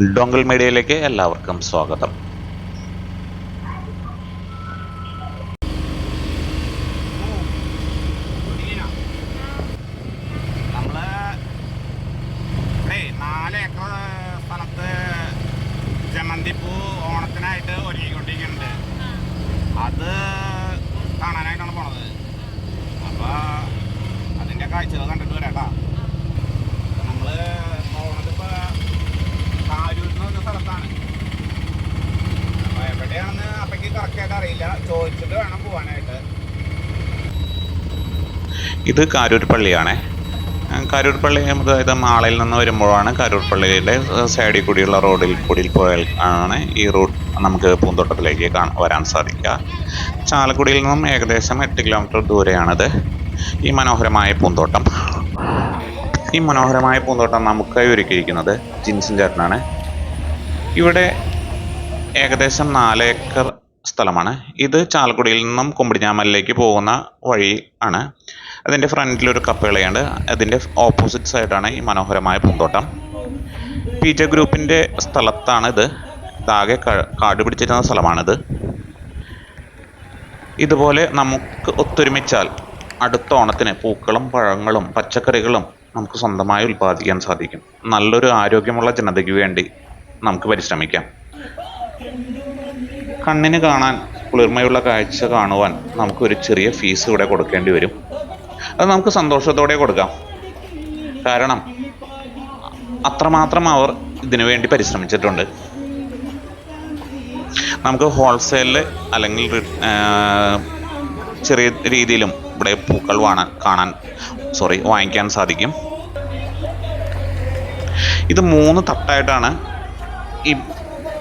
ഡോങ്കൽ മീഡിയയിലേക്ക് എല്ലാവർക്കും സ്വാഗതം. ചോദിച്ചിട്ട് വേണം പോവാനായിട്ട്. ഇത് കാരൂർ പള്ളിയാണേ. കാരൂർ പള്ളി അതായത് മാളയിൽ നിന്ന് വരുമ്പോഴാണ് കാരൂർ പള്ളിയുടെ സൈഡിൽ കൂടിയുള്ള റോഡിൽ കൂടിയിൽ പോയാൽ ആണ് ഈ റൂട്ട് നമുക്ക് പൂന്തോട്ടത്തിലേക്ക് കാണാൻ വരാൻ സാധിക്കുക. ചാലക്കുടിയിൽ നിന്നും ഏകദേശം എട്ട് കിലോമീറ്റർ ദൂരെയാണിത്. ഈ മനോഹരമായ പൂന്തോട്ടം. ഈ മനോഹരമായ പൂന്തോട്ടം നമുക്കായി ഒരുക്കിയിരിക്കുന്നത് ജിൻസിൻ ചേട്ടനാണ്. ഇവിടെ ഏകദേശം നാല് ഏക്കർ സ്ഥലമാണ്. ഇത് ചാലക്കുടിയിൽ നിന്നും കുമ്പിടിഞ്ഞാമലിലേക്ക് പോകുന്ന വഴി ആണ്. അതിന്റെ ഫ്രണ്ടിൽ ഒരു കപ്പേളയുണ്ട് അതിന്റെ ഓപ്പോസിറ്റ് സൈഡാണ് ഈ മനോഹരമായ പൂന്തോട്ടം. പി ജെ ഗ്രൂപ്പിന്റെ സ്ഥലത്താണ് ഇത്. ഇതാകെ കാട് പിടിച്ചിരുന്ന സ്ഥലമാണിത്. ഇതുപോലെ നമുക്ക് ഒത്തൊരുമിച്ചാൽ അടുത്ത ഓണത്തിന് പൂക്കളും പഴങ്ങളും പച്ചക്കറികളും നമുക്ക് സ്വന്തമായി ഉൽപ്പാദിക്കാൻ സാധിക്കും. നല്ലൊരു ആരോഗ്യമുള്ള ജനതയ്ക്ക് വേണ്ടി നമുക്ക് പരിശ്രമിക്കാം. കണ്ണിന് കാണാൻ കുളിർമയുള്ള കാഴ്ച കാണുവാൻ നമുക്കൊരു ചെറിയ ഫീസ് ഇവിടെ കൊടുക്കേണ്ടി വരും. അത് നമുക്ക് സന്തോഷത്തോടെ കൊടുക്കാം. കാരണം അത്രമാത്രം അവർ ഇതിനു വേണ്ടി പരിശ്രമിച്ചിട്ടുണ്ട്. നമുക്ക് ഹോൾസെയിലിൽ അല്ലെങ്കിൽ ചെറിയ രീതിയിലും ഇവിടെ പൂക്കൾ വാണാൻ കാണാൻ സോറി വാങ്ങിക്കാൻ സാധിക്കും. ഇത് മൂന്ന് തട്ടായിട്ടാണ് ഈ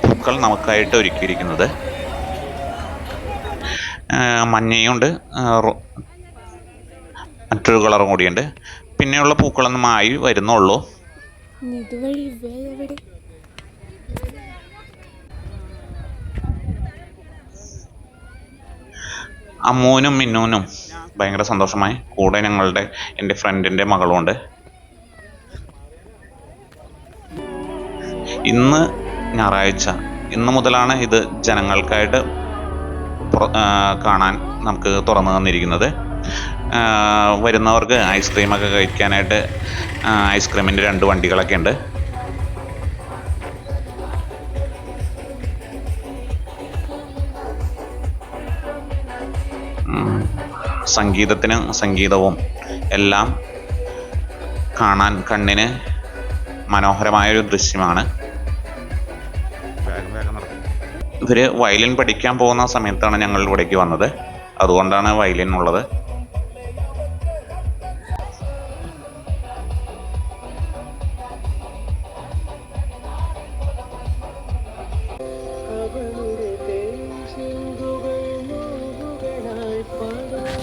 പൂക്കൾ നമുക്കായിട്ട് ഒരുക്കിയിരിക്കുന്നത്. മഞ്ഞയുണ്ട്. മറ്റൊരു കളറും കൂടിയുണ്ട്. പിന്നെയുള്ള പൂക്കളൊന്നും ആയി വരുന്നുള്ളൂ. അമ്മൂനും മിന്നൂനും ഭയങ്കര സന്തോഷമായി. കൂടെ ഞങ്ങളുടെ എന്റെ ഫ്രണ്ടിന്റെ മകളുമുണ്ട് ഇന്ന് ഞായറാഴ്ച. ഇന്ന് മുതലാണ് ഇത് ജനങ്ങൾക്കായിട്ട് കാണാൻ നമുക്ക് തുറന്നു തന്നിരിക്കുന്നത്. വരുന്നവർക്ക് ഐസ്ക്രീമൊക്കെ കഴിക്കാനായിട്ട് ഐസ്ക്രീമിന്റെ രണ്ട് വണ്ടികളൊക്കെ ഉണ്ട്. സംഗീതത്തിന് സംഗീതവും എല്ലാം കാണാൻ കണ്ണിന് മനോഹരമായൊരു ദൃശ്യമാണ്. ഇവർ വയലിൻ പഠിക്കാൻ പോകുന്ന സമയത്താണ് ഞങ്ങൾ ഇവിടേക്ക് വന്നത്. അതുകൊണ്ടാണ് വയലിൻ ഉള്ളത്.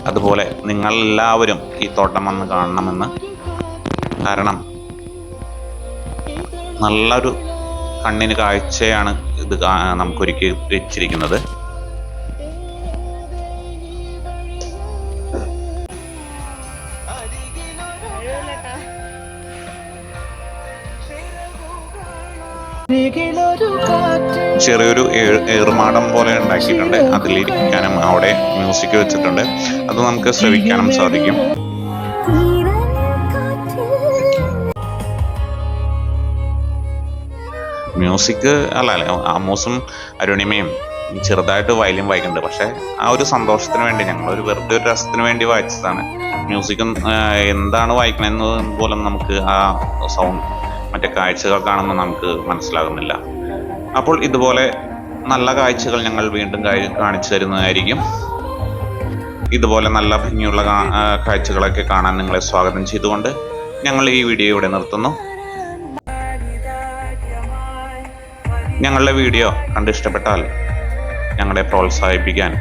അതുപോലെ നിങ്ങൾ എല്ലാവരും ഈ തോട്ടം വന്ന് കാണണമെന്ന് കാരണം നല്ലൊരു കണ്ണിന് കാഴ്ചയാണ് ഇത് നമുക്ക് നമുക്കൊരുക്കി വെച്ചിരിക്കുന്നത്. ചെറിയൊരു ഏർമാടം പോലെ ഉണ്ടാക്കിയിട്ടുണ്ട്. അതിലിരിക്കാനും അവിടെ മ്യൂസിക് വെച്ചിട്ടുണ്ട്. അത് നമുക്ക് ശ്രവിക്കാനും സാധിക്കും. മ്യൂസിക് അല്ല അല്ല അമ്മൂസും അരുണിമയും ചെറുതായിട്ട് വയലിൻ വായിക്കുന്നുണ്ട്. പക്ഷേ ആ ഒരു സന്തോഷത്തിന് വേണ്ടി ഞങ്ങൾ ഒരു വെറുതെ ഒരു രസത്തിന് വേണ്ടി വായിച്ചതാണ്. മ്യൂസിക്കും എന്താണ് വായിക്കണമെന്ന് പോലും നമുക്ക് ആ സൗണ്ട് മറ്റേ കാഴ്ചകൾ കാണുമ്പോൾ നമുക്ക് മനസ്സിലാകുന്നില്ല. അപ്പോൾ ഇതുപോലെ നല്ല കാഴ്ചകൾ ഞങ്ങൾ വീണ്ടും കാണിച്ചു തരുന്നതായിരിക്കും. ഇതുപോലെ നല്ല ഭംഗിയുള്ള കാഴ്ചകളൊക്കെ കാണാൻ നിങ്ങളെ സ്വാഗതം ചെയ്തുകൊണ്ട് ഞങ്ങൾ ഈ വീഡിയോ ഇവിടെ നിർത്തുന്നു. ഞങ്ങളുടെ വീഡിയോ കണ്ടിഷ്ടപ്പെട്ടാൽ ഞങ്ങളെ പ്രോത്സാഹിപ്പിക്കാൻ